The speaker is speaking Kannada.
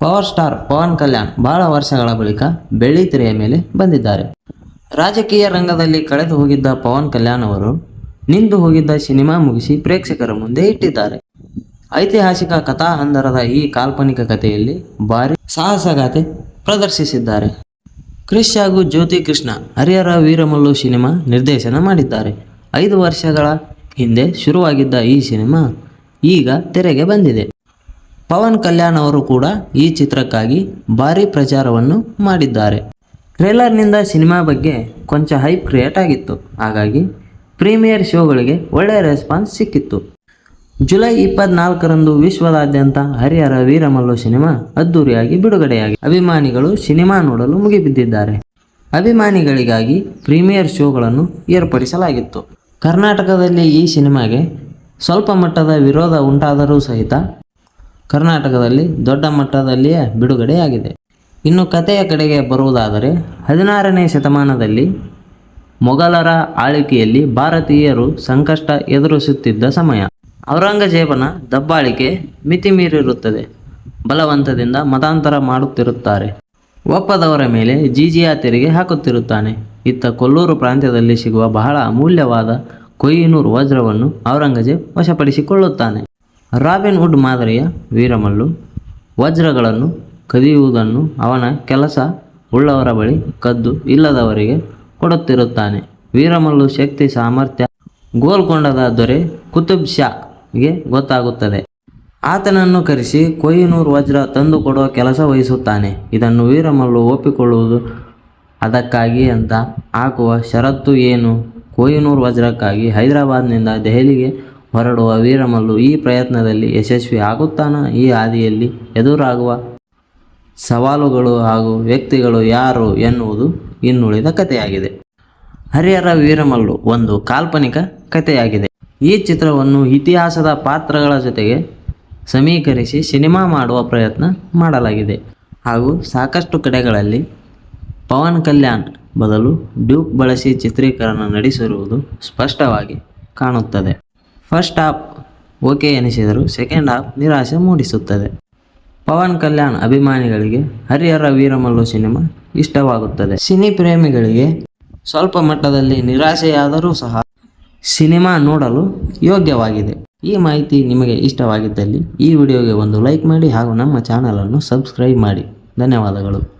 ಪವರ್ ಸ್ಟಾರ್ ಪವನ್ ಕಲ್ಯಾಣ್ ಬಹಳ ವರ್ಷಗಳ ಬಳಿಕ ಬೆಳ್ಳಿ ತೆರೆಯ ಮೇಲೆ ಬಂದಿದ್ದಾರೆ. ರಾಜಕೀಯ ರಂಗದಲ್ಲಿ ಕಳೆದು ಹೋಗಿದ್ದ ಪವನ್ ಕಲ್ಯಾಣ್ ಅವರು ನಿಂತು ಹೋಗಿದ್ದ ಸಿನಿಮಾ ಮುಗಿಸಿ ಪ್ರೇಕ್ಷಕರ ಮುಂದೆ ಇಟ್ಟಿದ್ದಾರೆ. ಐತಿಹಾಸಿಕ ಕಥಾ ಹಂದರದ ಈ ಕಾಲ್ಪನಿಕ ಕಥೆಯಲ್ಲಿ ಭಾರಿ ಸಾಹಸಗಾಥೆ ಪ್ರದರ್ಶಿಸಿದ್ದಾರೆ. ಕ್ರಿಶ್ ಹಾಗೂ ಜ್ಯೋತಿ ಕೃಷ್ಣ ಹರಿಹರ ವೀರಮಲ್ಲು ಸಿನಿಮಾ ನಿರ್ದೇಶನ ಮಾಡಿದ್ದಾರೆ. ಐದು ವರ್ಷಗಳ ಹಿಂದೆ ಶುರುವಾಗಿದ್ದ ಈ ಸಿನಿಮಾ ಈಗ ತೆರೆಗೆ ಬಂದಿದೆ. ಪವನ್ ಕಲ್ಯಾಣ್ ಅವರು ಕೂಡ ಈ ಚಿತ್ರಕ್ಕಾಗಿ ಭಾರಿ ಪ್ರಚಾರವನ್ನು ಮಾಡಿದ್ದಾರೆ. ಟ್ರೇಲರ್ನಿಂದ ಸಿನಿಮಾ ಬಗ್ಗೆ ಕೊಂಚ ಹೈಪ್ ಕ್ರಿಯೇಟ್ ಆಗಿತ್ತು. ಹಾಗಾಗಿ ಪ್ರೀಮಿಯರ್ ಶೋಗಳಿಗೆ ಒಳ್ಳೆಯ ರೆಸ್ಪಾನ್ಸ್ ಸಿಕ್ಕಿತ್ತು. ಜುಲೈ ಇಪ್ಪತ್ನಾಲ್ಕರಂದು ವಿಶ್ವದಾದ್ಯಂತ ಹರಿಹರ ವೀರಮಲ್ಲು ಸಿನಿಮಾ ಅದ್ದೂರಿಯಾಗಿ ಬಿಡುಗಡೆಯಾಗಿ ಅಭಿಮಾನಿಗಳು ಸಿನಿಮಾ ನೋಡಲು ಮುಗಿಬಿದ್ದಿದ್ದಾರೆ. ಅಭಿಮಾನಿಗಳಿಗಾಗಿ ಪ್ರೀಮಿಯರ್ ಶೋಗಳನ್ನು ಏರ್ಪಡಿಸಲಾಗಿತ್ತು. ಕರ್ನಾಟಕದಲ್ಲಿ ಈ ಸಿನಿಮಾಗೆ ಸ್ವಲ್ಪ ಮಟ್ಟದ ವಿರೋಧ ಉಂಟಾದರೂ ಸಹಿತ ಕರ್ನಾಟಕದಲ್ಲಿ ದೊಡ್ಡ ಮಟ್ಟದಲ್ಲಿಯೇ ಬಿಡುಗಡೆಯಾಗಿದೆ. ಇನ್ನು ಕಥೆಯ ಕಡೆಗೆ ಬರುವುದಾದರೆ, ಹದಿನಾರನೇ ಶತಮಾನದಲ್ಲಿ ಮೊಘಲರ ಆಳ್ವಿಕೆಯಲ್ಲಿ ಭಾರತೀಯರು ಸಂಕಷ್ಟ ಎದುರಿಸುತ್ತಿದ್ದ ಸಮಯ. ಔರಂಗಜೇಬನ ದಬ್ಬಾಳಿಕೆ ಮಿತಿಮೀರಿರುತ್ತದೆ. ಬಲವಂತದಿಂದ ಮತಾಂತರ ಮಾಡುತ್ತಿರುತ್ತಾರೆ. ಒಪ್ಪದವರ ಮೇಲೆ ಜೀಜಿಯಾ ತೆರಿಗೆ ಹಾಕುತ್ತಿರುತ್ತಾನೆ. ಇತ್ತ ಕೊಲ್ಲೂರು ಪ್ರಾಂತ್ಯದಲ್ಲಿ ಸಿಗುವ ಬಹಳ ಅಮೂಲ್ಯವಾದ ಕೊಯ್ಯನೂರು ವಜ್ರವನ್ನು ಔರಂಗಜೇಬ್ ವಶಪಡಿಸಿಕೊಳ್ಳುತ್ತಾನೆ. ರಾಬಿನ್ ಹುಡ್ ಮಾದರಿಯ ವೀರಮಲ್ಲು ವಜ್ರಗಳನ್ನು ಕದಿಯುವುದನ್ನು ಅವನ ಕೆಲಸ ಉಳ್ಳವರ ಬಳಿ ಕದ್ದು ಇಲ್ಲದವರಿಗೆ ಕೊಡುತ್ತಿರುತ್ತಾನೆ. ವೀರಮಲ್ಲು ಶಕ್ತಿ, ಸಾಮರ್ಥ್ಯ, ಗೋಲ್ಕೊಂಡದ ದೊರೆ ಕುತುಬ್ ಶಾಗೆ ಗೊತ್ತಾಗುತ್ತದೆ. ಆತನನ್ನು ಕರೆಸಿ ಕೊಯ್ಯನೂರು ವಜ್ರ ತಂದು ಕೊಡುವ ಕೆಲಸ ವಹಿಸುತ್ತಾನೆ. ಇದನ್ನು ವೀರಮಲ್ಲು ಒಪ್ಪಿಕೊಳ್ಳುವುದು ಅದಕ್ಕಾಗಿ ಅಂತ ಹಾಕುವ ಷರತ್ತು ಏನು? ಕೊಯ್ಯನೂರು ವಜ್ರಕ್ಕಾಗಿ ಹೈದರಾಬಾದ್ನಿಂದ ದೆಹಲಿಗೆ ಹೊರಡುವ ವೀರಮಲ್ಲು ಈ ಪ್ರಯತ್ನದಲ್ಲಿ ಯಶಸ್ವಿ ಆಗುತ್ತಾನ? ಈ ಹಾದಿಯಲ್ಲಿ ಎದುರಾಗುವ ಸವಾಲುಗಳು ಹಾಗೂ ವ್ಯಕ್ತಿಗಳು ಯಾರು ಎನ್ನುವುದು ಇನ್ನುಳಿದ ಕಥೆಯಾಗಿದೆ. ಹರಿಹರ ವೀರಮಲ್ಲು ಒಂದು ಕಾಲ್ಪನಿಕ ಕಥೆಯಾಗಿದೆ. ಈ ಚಿತ್ರವನ್ನು ಇತಿಹಾಸದ ಪಾತ್ರಗಳ ಜೊತೆಗೆ ಸಮೀಕರಿಸಿ ಸಿನಿಮಾ ಮಾಡುವ ಪ್ರಯತ್ನ ಮಾಡಲಾಗಿದೆ. ಹಾಗೂ ಸಾಕಷ್ಟು ಕಡೆಗಳಲ್ಲಿ ಪವನ್ ಕಲ್ಯಾಣ್ ಬದಲು ಡ್ಯೂಕ್ ಬಳಸಿ ಚಿತ್ರೀಕರಣ ನಡೆಸಿರುವುದು ಸ್ಪಷ್ಟವಾಗಿ ಕಾಣುತ್ತದೆ. ಫಸ್ಟ್ ಹಾಫ್ ಓಕೆ ಎನಿಸಿದರು ಸೆಕೆಂಡ್ ಹಾಫ್ ನಿರಾಸೆ ಮೂಡಿಸುತ್ತದೆ. ಪವನ್ ಕಲ್ಯಾಣ್ ಅಭಿಮಾನಿಗಳಿಗೆ ಹರಿಹರ ವೀರಮಲ್ಲು ಸಿನಿಮಾ ಇಷ್ಟವಾಗುತ್ತದೆ. ಸಿನಿ ಪ್ರೇಮಿಗಳಿಗೆ ಸ್ವಲ್ಪ ಮಟ್ಟದಲ್ಲಿ ನಿರಾಸೆಯಾದರೂ ಸಹ ಸಿನಿಮಾ ನೋಡಲು ಯೋಗ್ಯವಾಗಿದೆ. ಈ ಮಾಹಿತಿ ನಿಮಗೆ ಇಷ್ಟವಾಗಿದ್ದಲ್ಲಿ ಈ ವಿಡಿಯೋಗೆ ಒಂದು ಲೈಕ್ ಮಾಡಿ ಹಾಗೂ ನಮ್ಮ ಚಾನಲನ್ನು ಸಬ್ಸ್ಕ್ರೈಬ್ ಮಾಡಿ. ಧನ್ಯವಾದಗಳು.